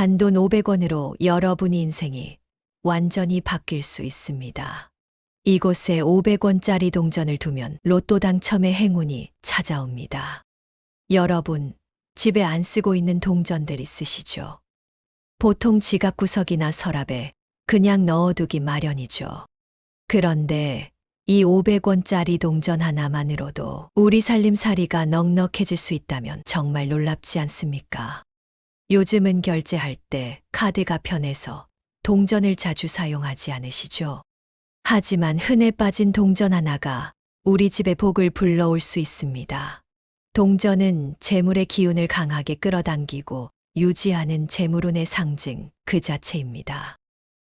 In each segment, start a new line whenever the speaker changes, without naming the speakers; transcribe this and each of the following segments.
단돈 500원으로 여러분의 인생이 완전히 바뀔 수 있습니다. 이곳에 500원짜리 동전을 두면 로또 당첨의 행운이 찾아옵니다. 여러분, 집에 안 쓰고 있는 동전들 있으시죠? 보통 지갑 구석이나 서랍에 그냥 넣어두기 마련이죠. 그런데 이 500원짜리 동전 하나만으로도 우리 살림살이가 넉넉해질 수 있다면 정말 놀랍지 않습니까? 요즘은 결제할 때 카드가 편해서 동전을 자주 사용하지 않으시죠? 하지만 흔해 빠진 동전 하나가 우리 집에 복을 불러올 수 있습니다. 동전은 재물의 기운을 강하게 끌어당기고 유지하는 재물운의 상징 그 자체입니다.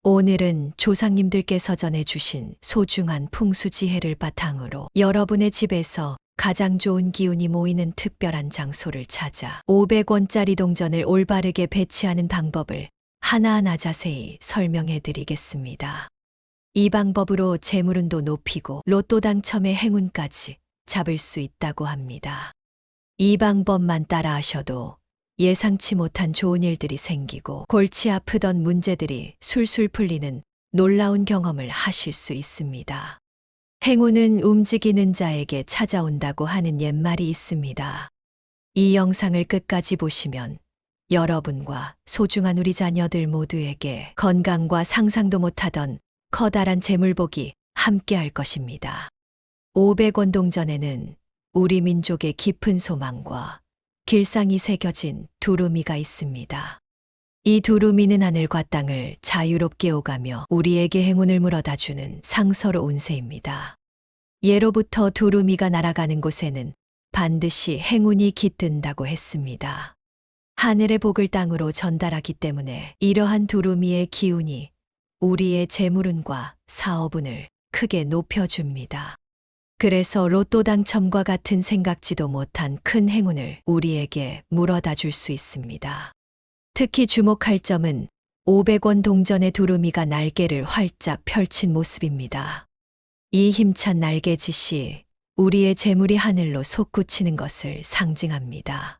오늘은 조상님들께 서 전해 주신 소중한 풍수 지혜를 바탕으로 여러분의 집에서 가장 좋은 기운이 모이는 특별한 장소를 찾아 500원짜리 동전을 올바르게 배치하는 방법을 하나하나 자세히 설명해 드리겠습니다. 이 방법으로 재물운도 높이고 로또 당첨의 행운까지 잡을 수 있다고 합니다. 이 방법만 따라 하셔도 예상치 못한 좋은 일들이 생기고 골치 아프던 문제들이 술술 풀리는 놀라운 경험을 하실 수 있습니다. 행운은 움직이는 자에게 찾아온다고 하는 옛말이 있습니다. 이 영상을 끝까지 보시면 여러분과 소중한 우리 자녀들 모두에게 건강과 상상도 못하던 커다란 재물복이 함께할 것입니다. 500원 동전에는 우리 민족의 깊은 소망과 길상이 새겨진 두루미가 있습니다. 이 두루미는 하늘과 땅을 자유롭게 오가며 우리에게 행운을 물어다 주는 상서로운 새입니다. 예로부터 두루미가 날아가는 곳에는 반드시 행운이 깃든다고 했습니다. 하늘의 복을 땅으로 전달하기 때문에 이러한 두루미의 기운이 우리의 재물운과 사업운을 크게 높여줍니다. 그래서 로또 당첨과 같은 생각지도 못한 큰 행운을 우리에게 물어다 줄 수 있습니다. 특히 주목할 점은 500원 동전의 두루미가 날개를 활짝 펼친 모습입니다. 이 힘찬 날개짓이 우리의 재물이 하늘로 솟구치는 것을 상징합니다.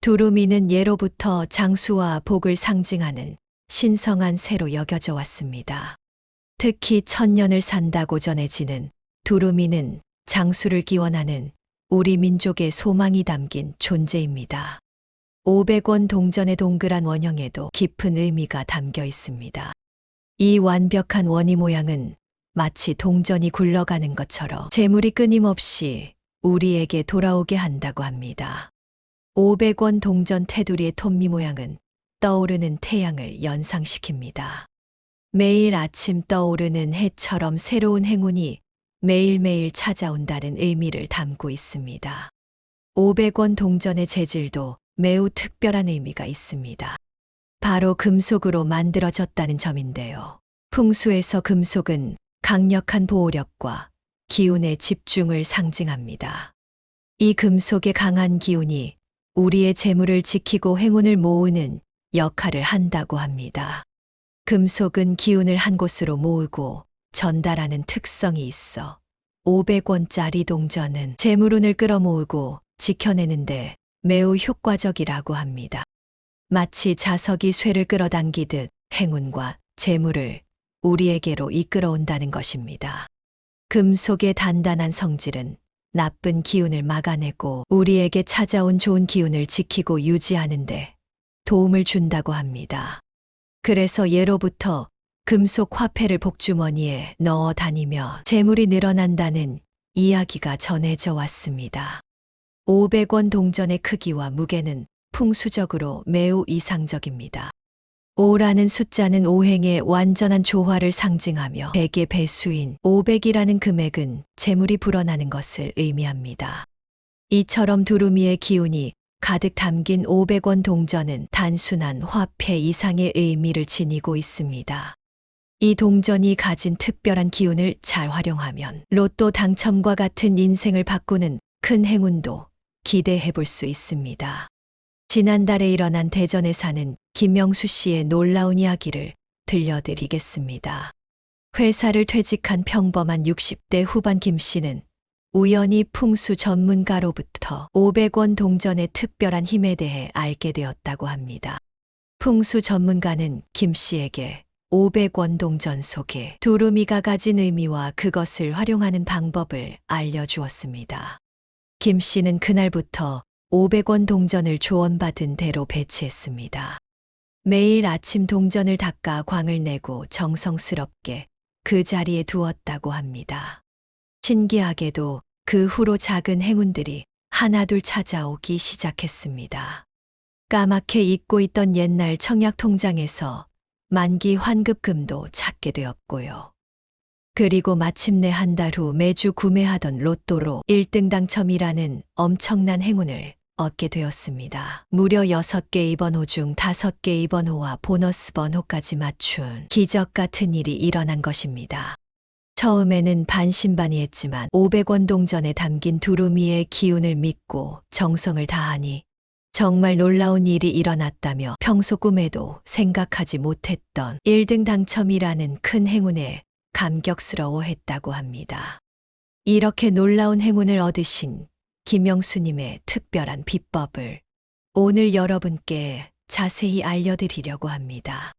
두루미는 예로부터 장수와 복을 상징하는 신성한 새로 여겨져 왔습니다. 특히 천년을 산다고 전해지는 두루미는 장수를 기원하는 우리 민족의 소망이 담긴 존재입니다. 500원 동전의 동그란 원형에도 깊은 의미가 담겨 있습니다. 이 완벽한 원이 모양은 마치 동전이 굴러가는 것처럼 재물이 끊임없이 우리에게 돌아오게 한다고 합니다. 500원 동전 테두리의 톱니 모양은 떠오르는 태양을 연상시킵니다. 매일 아침 떠오르는 해처럼 새로운 행운이 매일매일 찾아온다는 의미를 담고 있습니다. 500원 동전의 재질도 매우 특별한 의미가 있습니다. 바로 금속으로 만들어졌다는 점인데요. 풍수에서 금속은 강력한 보호력과 기운의 집중을 상징합니다. 이 금속의 강한 기운이 우리의 재물을 지키고 행운을 모으는 역할을 한다고 합니다. 금속은 기운을 한 곳으로 모으고 전달하는 특성이 있어 500원짜리 동전은 재물운을 끌어모으고 지켜내는데 매우 효과적이라고 합니다. 마치 자석이 쇠를 끌어당기듯 행운과 재물을 우리에게로 이끌어온다는 것입니다. 금속의 단단한 성질은 나쁜 기운을 막아내고 우리에게 찾아온 좋은 기운을 지키고 유지하는데 도움을 준다고 합니다. 그래서 예로부터 금속 화폐를 복주머니에 넣어 다니며 재물이 늘어난다는 이야기가 전해져 왔습니다. 500원 동전의 크기와 무게는 풍수적으로 매우 이상적입니다. 5라는 숫자는 오행의 완전한 조화를 상징하며 100의 배수인 500이라는 금액은 재물이 불어나는 것을 의미합니다. 이처럼 두루미의 기운이 가득 담긴 500원 동전은 단순한 화폐 이상의 의미를 지니고 있습니다. 이 동전이 가진 특별한 기운을 잘 활용하면 로또 당첨과 같은 인생을 바꾸는 큰 행운도 기대해 볼 수 있습니다. 지난달에 일어난 대전에 사는 김명수 씨의 놀라운 이야기를 들려드리겠습니다. 회사를 퇴직한 평범한 60대 후반 김 씨는 우연히 풍수 전문가로부터 500원 동전의 특별한 힘에 대해 알게 되었다고 합니다. 풍수 전문가는 김 씨에게 500원 동전 속에 두루미가 가진 의미와 그것을 활용하는 방법을 알려주었습니다. 김 씨는 그날부터 500원 동전을 조언받은 대로 배치했습니다. 매일 아침 동전을 닦아 광을 내고 정성스럽게 그 자리에 두었다고 합니다. 신기하게도 그 후로 작은 행운들이 하나둘 찾아오기 시작했습니다. 까맣게 잊고 있던 옛날 청약 통장에서 만기 환급금도 찾게 되었고요. 그리고 마침내 한 달 후 매주 구매하던 로또로 1등 당첨이라는 엄청난 행운을 얻게 되었습니다. 무려 6개의 번호 중 5개의 번호와 보너스 번호까지 맞춘 기적 같은 일이 일어난 것입니다. 처음에는 반신반의했지만 500원 동전에 담긴 두루미의 기운을 믿고 정성을 다하니 정말 놀라운 일이 일어났다며 평소 꿈에도 생각하지 못했던 1등 당첨이라는 큰 행운에 감격스러워 했다고 합니다. 이렇게 놀라운 행운을 얻으신 김영수님의 특별한 비법을 오늘 여러분께 자세히 알려드리려고 합니다.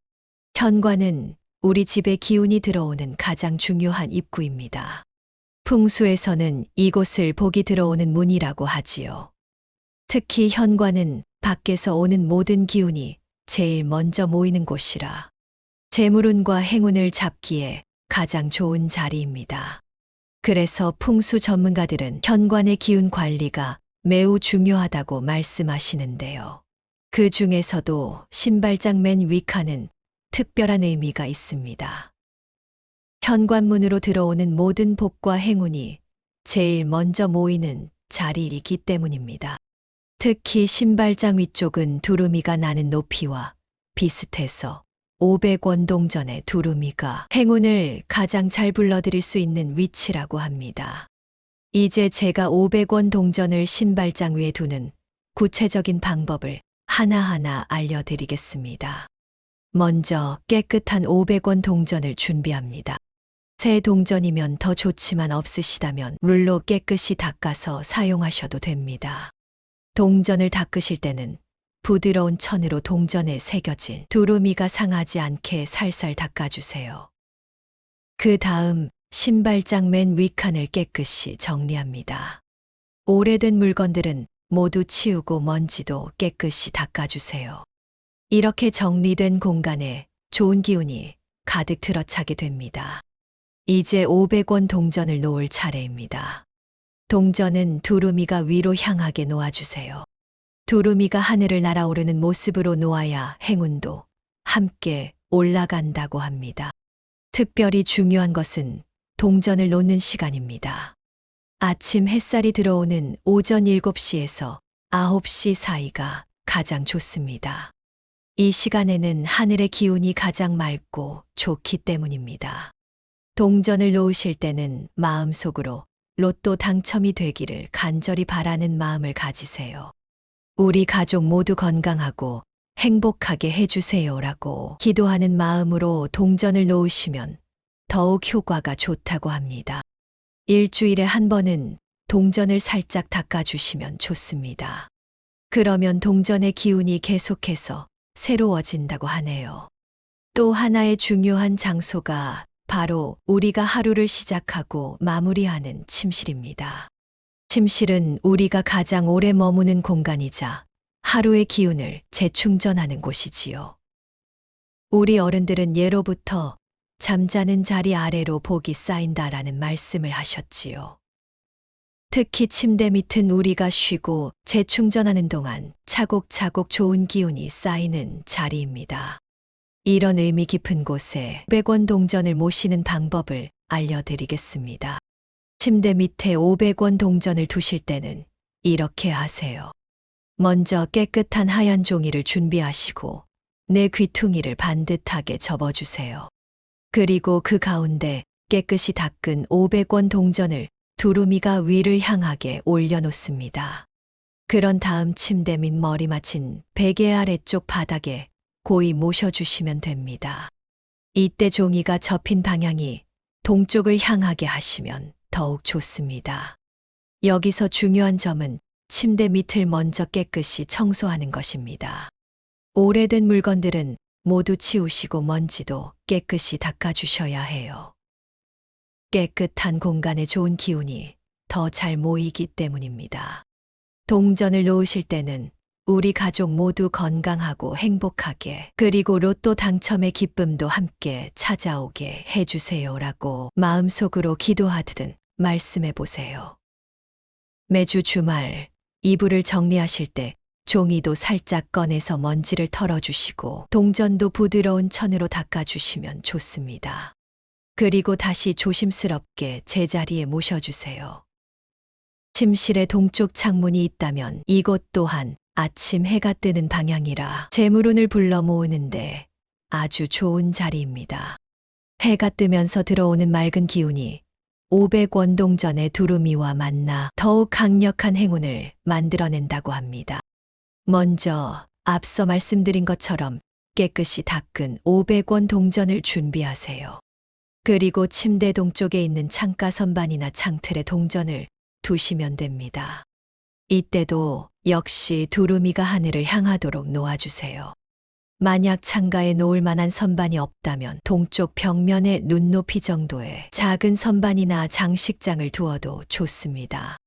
현관은 우리 집에 기운이 들어오는 가장 중요한 입구입니다. 풍수에서는 이곳을 복이 들어오는 문이라고 하지요. 특히 현관은 밖에서 오는 모든 기운이 제일 먼저 모이는 곳이라 재물운과 행운을 잡기에 가장 좋은 자리입니다. 그래서 풍수 전문가들은 현관의 기운 관리가 매우 중요하다고 말씀하시는데요. 그 중에서도 신발장 맨 위칸은 특별한 의미가 있습니다. 현관문으로 들어오는 모든 복과 행운이 제일 먼저 모이는 자리이기 때문입니다. 특히 신발장 위쪽은 두루미가 나는 높이와 비슷해서 500원 동전의 두루미가 행운을 가장 잘 불러들일 수 있는 위치라고 합니다. 이제 제가 500원 동전을 신발장 위에 두는 구체적인 방법을 하나하나 알려드리겠습니다. 먼저 깨끗한 500원 동전을 준비합니다. 새 동전이면 더 좋지만 없으시다면 물로 깨끗이 닦아서 사용하셔도 됩니다. 동전을 닦으실 때는 부드러운 천으로 동전에 새겨진 두루미가 상하지 않게 살살 닦아주세요. 그 다음 신발장 맨 위칸을 깨끗이 정리합니다. 오래된 물건들은 모두 치우고 먼지도 깨끗이 닦아주세요. 이렇게 정리된 공간에 좋은 기운이 가득 들어차게 됩니다. 이제 500원 동전을 놓을 차례입니다. 동전은 두루미가 위로 향하게 놓아주세요. 두루미가 하늘을 날아오르는 모습으로 놓아야 행운도 함께 올라간다고 합니다. 특별히 중요한 것은 동전을 놓는 시간입니다. 아침 햇살이 들어오는 오전 7시에서 9시 사이가 가장 좋습니다. 이 시간에는 하늘의 기운이 가장 맑고 좋기 때문입니다. 동전을 놓으실 때는 마음속으로 로또 당첨이 되기를 간절히 바라는 마음을 가지세요. 우리 가족 모두 건강하고 행복하게 해주세요라고 기도하는 마음으로 동전을 놓으시면 더욱 효과가 좋다고 합니다. 일주일에 한 번은 동전을 살짝 닦아주시면 좋습니다. 그러면 동전의 기운이 계속해서 새로워진다고 하네요. 또 하나의 중요한 장소가 바로 우리가 하루를 시작하고 마무리하는 침실입니다. 침실은 우리가 가장 오래 머무는 공간이자 하루의 기운을 재충전하는 곳이지요. 우리 어른들은 예로부터 잠자는 자리 아래로 복이 쌓인다라는 말씀을 하셨지요. 특히 침대 밑은 우리가 쉬고 재충전하는 동안 차곡차곡 좋은 기운이 쌓이는 자리입니다. 이런 의미 깊은 곳에 100원 동전을 모시는 방법을 알려드리겠습니다. 침대 밑에 500원 동전을 두실 때는 이렇게 하세요. 먼저 깨끗한 하얀 종이를 준비하시고 내 귀퉁이를 반듯하게 접어주세요. 그리고 그 가운데 깨끗이 닦은 500원 동전을 두루미가 위를 향하게 올려놓습니다. 그런 다음 침대 밑 머리 맞힌 베개 아래쪽 바닥에 고이 모셔주시면 됩니다. 이때 종이가 접힌 방향이 동쪽을 향하게 하시면 더욱 좋습니다. 여기서 중요한 점은 침대 밑을 먼저 깨끗이 청소하는 것입니다. 오래된 물건들은 모두 치우시고 먼지도 깨끗이 닦아주셔야 해요. 깨끗한 공간에 좋은 기운이 더 잘 모이기 때문입니다. 동전을 놓으실 때는 우리 가족 모두 건강하고 행복하게 그리고 로또 당첨의 기쁨도 함께 찾아오게 해주세요라고 마음속으로 기도하듯 말씀해 보세요. 매주 주말 이불을 정리하실 때 종이도 살짝 꺼내서 먼지를 털어주시고 동전도 부드러운 천으로 닦아주시면 좋습니다. 그리고 다시 조심스럽게 제자리에 모셔주세요. 침실의 동쪽 창문이 있다면 이곳 또한 아침 해가 뜨는 방향이라 재물운을 불러 모으는데 아주 좋은 자리입니다. 해가 뜨면서 들어오는 맑은 기운이 500원 동전의 두루미와 만나 더욱 강력한 행운을 만들어낸다고 합니다. 먼저 앞서 말씀드린 것처럼 깨끗이 닦은 500원 동전을 준비하세요. 그리고 침대 동쪽에 있는 창가 선반이나 창틀에 동전을 두시면 됩니다. 이때도 역시 두루미가 하늘을 향하도록 놓아주세요. 만약 창가에 놓을 만한 선반이 없다면 동쪽 벽면에 눈높이 정도의 작은 선반이나 장식장을 두어도 좋습니다.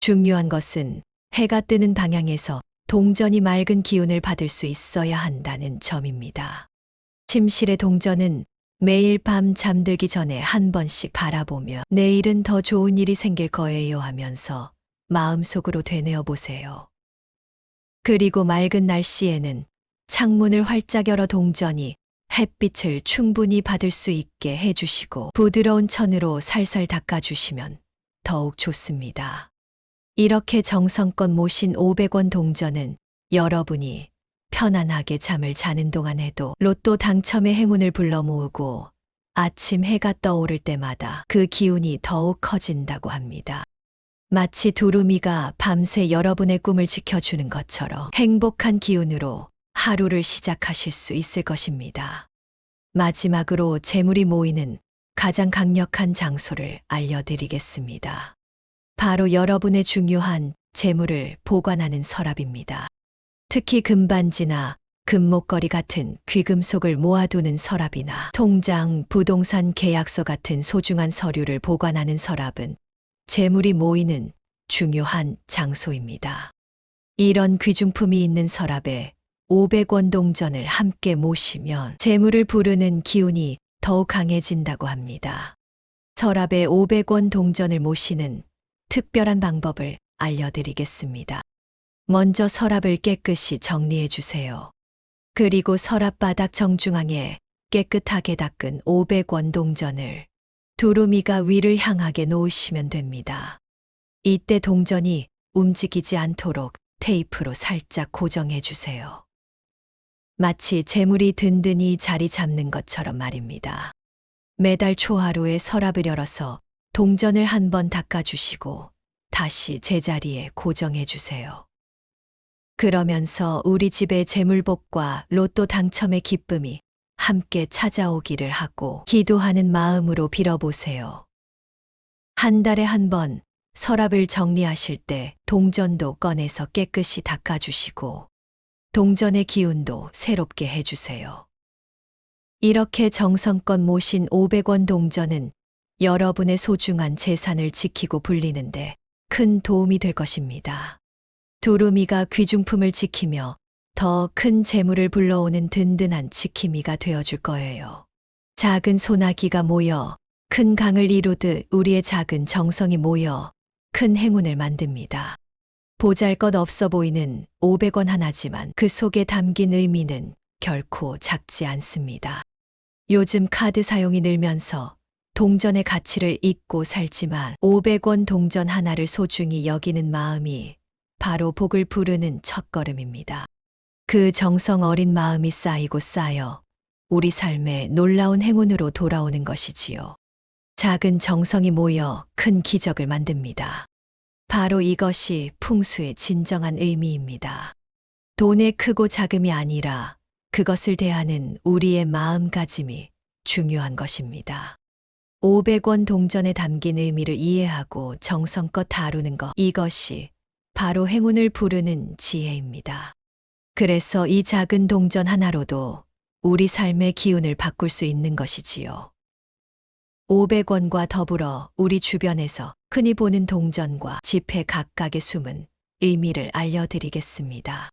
중요한 것은 해가 뜨는 방향에서 동전이 맑은 기운을 받을 수 있어야 한다는 점입니다. 침실의 동전은 매일 밤 잠들기 전에 한 번씩 바라보며 내일은 더 좋은 일이 생길 거예요 하면서 마음속으로 되뇌어 보세요. 그리고 맑은 날씨에는 창문을 활짝 열어 동전이 햇빛을 충분히 받을 수 있게 해주시고 부드러운 천으로 살살 닦아주시면 더욱 좋습니다. 이렇게 정성껏 모신 500원 동전은 여러분이 편안하게 잠을 자는 동안에도 로또 당첨의 행운을 불러 모으고 아침 해가 떠오를 때마다 그 기운이 더욱 커진다고 합니다. 마치 두루미가 밤새 여러분의 꿈을 지켜주는 것처럼 행복한 기운으로 하루를 시작하실 수 있을 것입니다. 마지막으로 재물이 모이는 가장 강력한 장소를 알려드리겠습니다. 바로 여러분의 중요한 재물을 보관하는 서랍입니다. 특히 금반지나 금목걸이 같은 귀금속을 모아두는 서랍이나 통장, 부동산 계약서 같은 소중한 서류를 보관하는 서랍은 재물이 모이는 중요한 장소입니다. 이런 귀중품이 있는 서랍에 500원 동전을 함께 모시면 재물을 부르는 기운이 더욱 강해진다고 합니다. 서랍에 500원 동전을 모시는 특별한 방법을 알려드리겠습니다. 먼저 서랍을 깨끗이 정리해 주세요. 그리고 서랍 바닥 정중앙에 깨끗하게 닦은 500원 동전을 두루미가 위를 향하게 놓으시면 됩니다. 이때 동전이 움직이지 않도록 테이프로 살짝 고정해 주세요. 마치 재물이 든든히 자리 잡는 것처럼 말입니다. 매달 초하루에 서랍을 열어서 동전을 한 번 닦아주시고 다시 제자리에 고정해 주세요. 그러면서 우리 집의 재물복과 로또 당첨의 기쁨이 함께 찾아오기를 하고 기도하는 마음으로 빌어보세요. 한 달에 한 번 서랍을 정리하실 때 동전도 꺼내서 깨끗이 닦아주시고 동전의 기운도 새롭게 해주세요. 이렇게 정성껏 모신 500원 동전은 여러분의 소중한 재산을 지키고 불리는데 큰 도움이 될 것입니다. 두루미가 귀중품을 지키며 더 큰 재물을 불러오는 든든한 지킴이가 되어줄 거예요. 작은 소나기가 모여 큰 강을 이루듯 우리의 작은 정성이 모여 큰 행운을 만듭니다. 보잘 것 없어 보이는 500원 하나지만 그 속에 담긴 의미는 결코 작지 않습니다. 요즘 카드 사용이 늘면서 동전의 가치를 잊고 살지만 500원 동전 하나를 소중히 여기는 마음이 바로 복을 부르는 첫걸음입니다. 그 정성 어린 마음이 쌓이고 쌓여 우리 삶에 놀라운 행운으로 돌아오는 것이지요. 작은 정성이 모여 큰 기적을 만듭니다. 바로 이것이 풍수의 진정한 의미입니다. 돈의 크고 작음이 아니라 그것을 대하는 우리의 마음가짐이 중요한 것입니다. 500원 동전에 담긴 의미를 이해하고 정성껏 다루는 것, 이것이 바로 행운을 부르는 지혜입니다. 그래서 이 작은 동전 하나로도 우리 삶의 기운을 바꿀 수 있는 것이지요. 500원과 더불어 우리 주변에서 흔히 보는 동전과 지폐 각각의 숨은 의미를 알려드리겠습니다.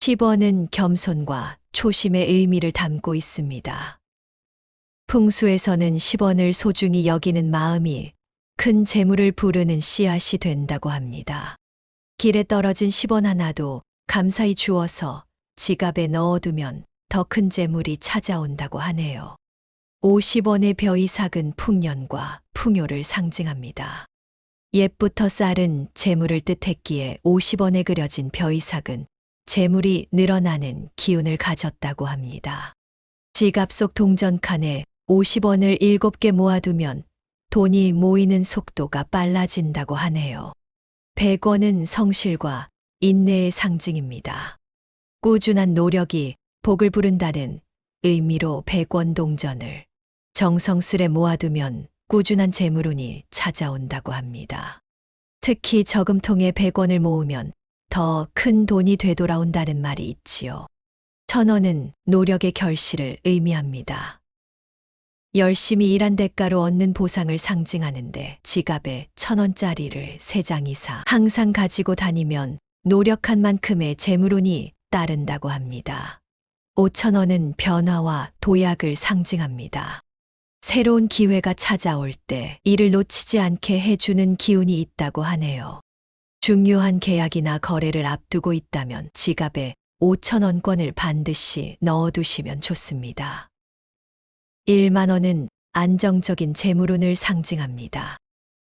10원은 겸손과 초심의 의미를 담고 있습니다. 풍수에서는 10원을 소중히 여기는 마음이 큰 재물을 부르는 씨앗이 된다고 합니다. 길에 떨어진 10원 하나도 감사히 주어서 지갑에 넣어두면 더 큰 재물이 찾아온다고 하네요. 50원의 벼이삭은 풍년과 풍요를 상징합니다. 옛부터 쌀은 재물을 뜻했기에 50원에 그려진 벼이삭은 재물이 늘어나는 기운을 가졌다고 합니다. 지갑 속 동전 칸에 50원을 7개 모아두면 돈이 모이는 속도가 빨라진다고 하네요. 100원은 성실과 인내의 상징입니다. 꾸준한 노력이 복을 부른다는 의미로 100원 동전을 정성스레 모아두면 꾸준한 재물운이 찾아온다고 합니다. 특히 저금통에 100원을 모으면 더 큰 돈이 되돌아온다는 말이 있지요. 천 원은 노력의 결실을 의미합니다. 열심히 일한 대가로 얻는 보상을 상징하는데 지갑에 천 원짜리를 세 장 이상 항상 가지고 다니면 노력한 만큼의 재물운이 따른다고 합니다. 5천 원은 변화와 도약을 상징합니다. 새로운 기회가 찾아올 때 이를 놓치지 않게 해주는 기운이 있다고 하네요. 중요한 계약이나 거래를 앞두고 있다면 지갑에 5천 원권을 반드시 넣어두시면 좋습니다. 1만 원은 안정적인 재물운을 상징합니다.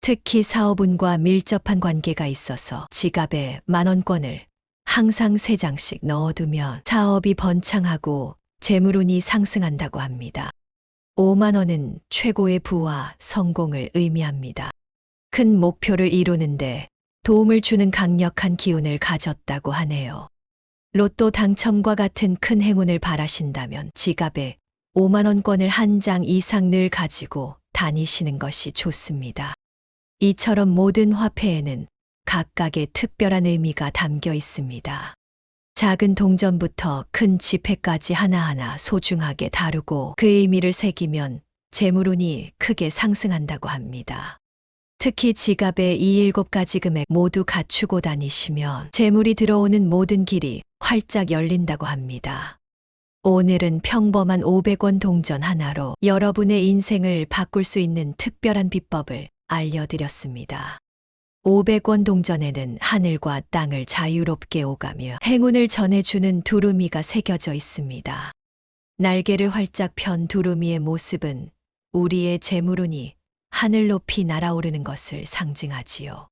특히 사업운과 밀접한 관계가 있어서 지갑에 만 원권을 항상 세 장씩 넣어두면 사업이 번창하고 재물운이 상승한다고 합니다. 5만 원은 최고의 부와 성공을 의미합니다. 큰 목표를 이루는데 도움을 주는 강력한 기운을 가졌다고 하네요. 로또 당첨과 같은 큰 행운을 바라신다면 지갑에 5만 원권을 한 장 이상 늘 가지고 다니시는 것이 좋습니다. 이처럼 모든 화폐에는 각각의 특별한 의미가 담겨 있습니다. 작은 동전부터 큰 지폐까지 하나하나 소중하게 다루고 그 의미를 새기면 재물운이 크게 상승한다고 합니다. 특히 지갑에 이 일곱 가지 금액 모두 갖추고 다니시면 재물이 들어오는 모든 길이 활짝 열린다고 합니다. 오늘은 평범한 500원 동전 하나로 여러분의 인생을 바꿀 수 있는 특별한 비법을 알려드렸습니다. 500원 동전에는 하늘과 땅을 자유롭게 오가며 행운을 전해주는 두루미가 새겨져 있습니다. 날개를 활짝 편 두루미의 모습은 우리의 재물운이 하늘 높이 날아오르는 것을 상징하지요.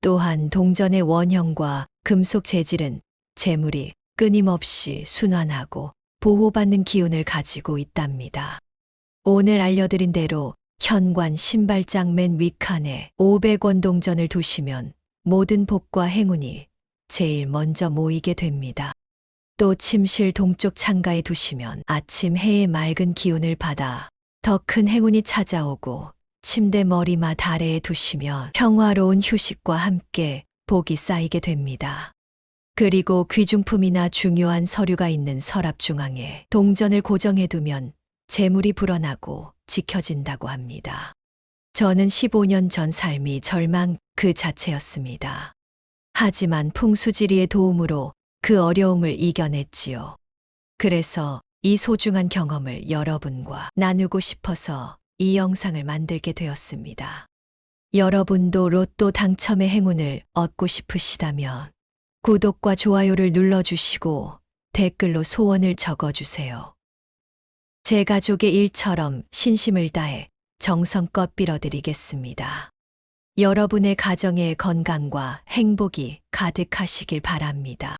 또한 동전의 원형과 금속 재질은 재물이 끊임없이 순환하고 보호받는 기운을 가지고 있답니다. 오늘 알려드린 대로 현관 신발장 맨 윗칸에 500원 동전을 두시면 모든 복과 행운이 제일 먼저 모이게 됩니다. 또 침실 동쪽 창가에 두시면 아침 해의 맑은 기운을 받아 더 큰 행운이 찾아오고 침대 머리맡 아래에 두시면 평화로운 휴식과 함께 복이 쌓이게 됩니다. 그리고 귀중품이나 중요한 서류가 있는 서랍 중앙에 동전을 고정해 두면 재물이 불어나고 지켜진다고 합니다. 저는 15년 전 삶이 절망 그 자체였습니다. 하지만 풍수지리의 도움으로 그 어려움을 이겨냈지요. 그래서 이 소중한 경험을 여러분과 나누고 싶어서 이 영상을 만들게 되었습니다. 여러분도 로또 당첨의 행운을 얻고 싶으시다면 구독과 좋아요를 눌러주시고 댓글로 소원을 적어주세요. 제 가족의 일처럼 신심을 다해 정성껏 빌어드리겠습니다. 여러분의 가정의 건강과 행복이 가득하시길 바랍니다.